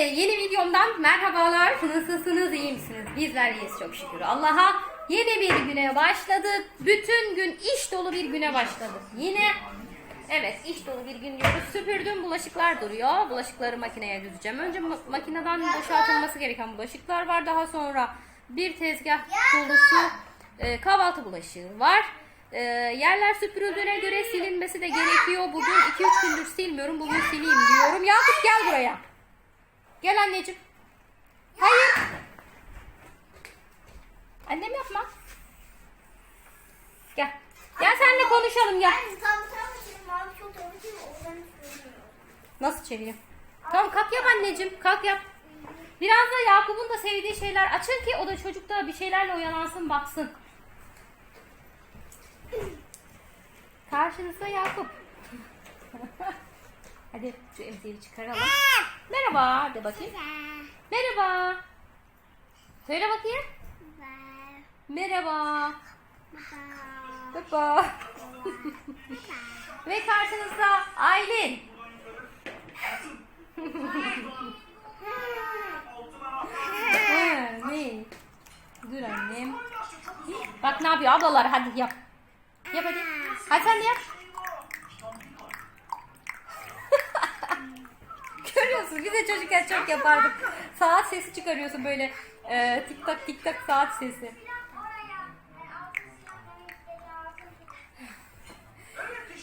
Yeni videomdan merhabalar. Nasılsınız, iyi misiniz? Bizler iyiyiz çok şükür. Allah'a yeni bir güne başladık. Bütün gün iş dolu bir güne başladık. Yine evet iş dolu bir gün diyoruz. Süpürdüm bulaşıklar duruyor. Bulaşıkları makineye düzeceğim. Önce ma- makineden boşaltılması gereken bulaşıklar var. Daha sonra bir tezgah dolusu e, kahvaltı bulaşığı var. E, yerler süpürüldüğüne göre silinmesi de gerekiyor. Bugün 2-3 gündür silmiyorum. Bugün sileyim diyorum. Yakup gel buraya. Gel anneciğim. Hayır. Annem yapma. Gel. Gel seninle konuşalım gel. Nasıl çevireyim? Tamam kalk yap anneciğim. Kalk yap. Biraz da Yakup'un da sevdiği şeyler açın ki o da çocukta bir şeylerle oyalansın baksın. Karşınızda Yakup. Hadi şu emziği çıkaralım. Merhaba de bakayım. Merhaba. Söyle bakayım. Merhaba. Merhaba. Ve karşınızda Aylin. Ne? Dur annem. Bak ne yapıyor ablalar hadi yap. Yap hadi. Hadi sen de yap. Görüyorsun biz de çocukken çok yapardık. Saat sesi çıkarıyorsun böyle. E, tik tak tik tak saat sesi.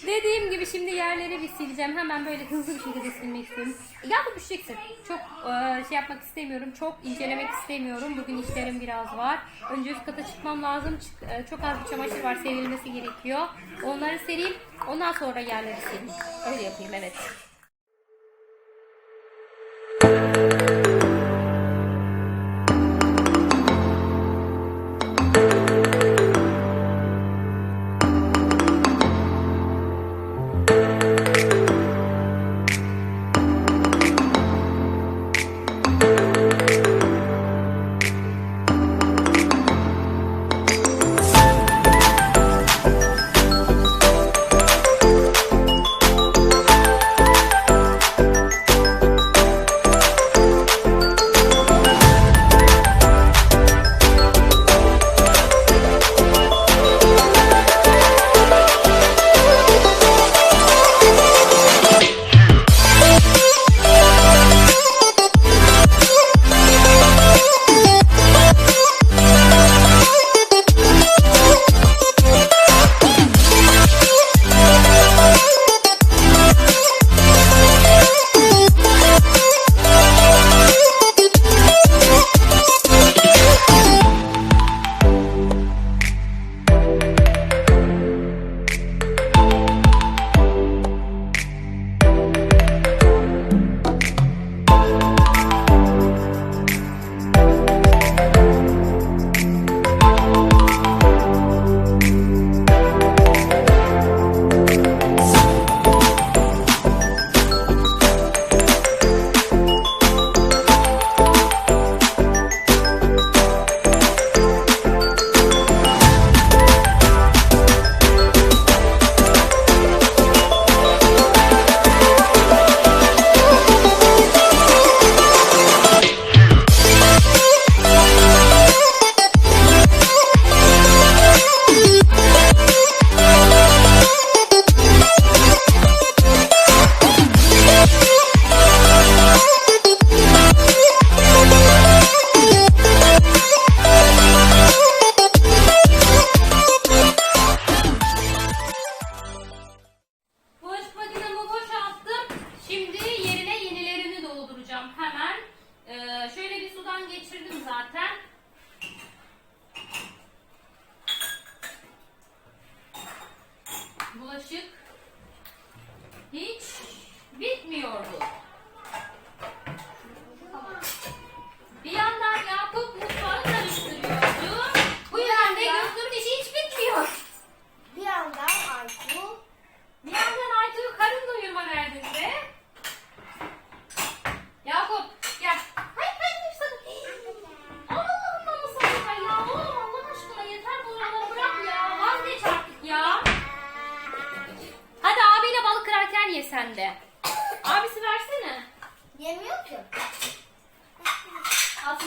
Dediğim gibi şimdi yerleri bir sileceğim. Hemen böyle hızlı bir şekilde silmek istiyorum. Ya da düşeceksin. Çok e, şey yapmak istemiyorum. Çok incelemek istemiyorum. Bugün işlerim biraz var. Önce üst kata çıkmam lazım. Çık- e, çok az bir çamaşır var. Serilmesi gerekiyor. Onları sereyim. Ondan sonra yerleri sileyim. Öyle yapayım evet.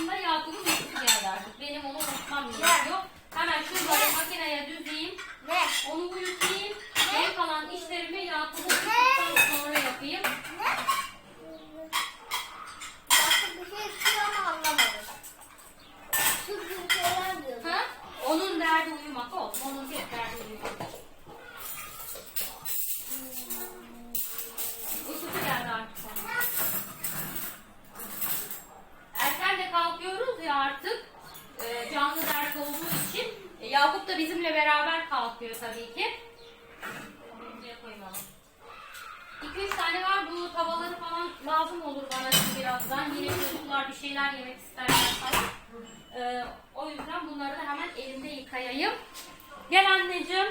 Esnasında Yakup'un uykusu geldi artık. Benim onu unutmam gerekiyor. Hemen şunları makineye düzeyim. Ne? Onu uyutayım. Geri kalan işlerimi Yakup'u uyuttuktan sonra yapayım. Başka bir şey istiyor ama anlamadım. Ha? Onun derdi uyumak olsun. Onun tek derdi uyumak. Birazdan. Yine çocuklar bir şeyler yemek isterler falan. Ee, o yüzden bunları da hemen elimde yıkayayım. Gel anneciğim.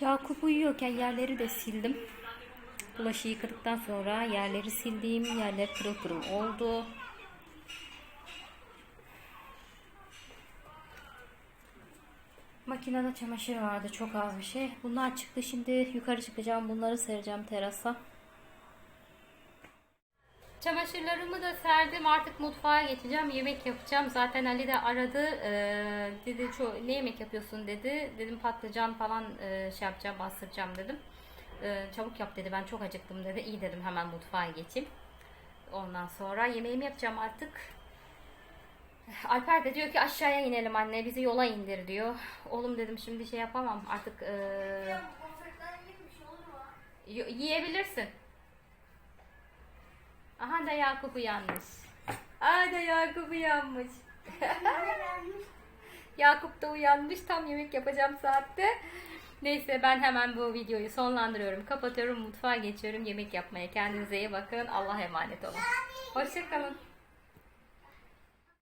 Yakup uyuyorken yerleri de sildim. Bulaşığı yıkadıktan sonra yerleri sildim. Yerler pırıl pırıl oldu. Makinede çamaşır vardı çok az bir şey. Bunlar çıktı şimdi yukarı çıkacağım. Bunları sereceğim terasa. Çamaşırlarımı da serdim. Artık mutfağa geçeceğim. Yemek yapacağım. Zaten Ali de aradı. Ee, dedi "Ço- ne yemek yapıyorsun dedi. Dedim patlıcan falan e, şey yapacağım, bastıracağım dedim. Ee, çabuk yap dedi. Ben çok acıktım dedi. İyi dedim hemen mutfağa geçeyim. Ondan sonra yemeğimi yapacağım artık. Alper de diyor ki aşağıya inelim anne bizi yola indir diyor. Oğlum dedim şimdi şey yapamam artık e, yiyebilirsin. Aha da Yakup uyanmış. Aha da Yakup uyanmış. Yakup da uyanmış tam yemek yapacağım saatte. Neyse ben hemen bu videoyu sonlandırıyorum. Kapatıyorum mutfağa geçiyorum yemek yapmaya. Kendinize iyi bakın. Allah'a emanet olun. Hoşçakalın.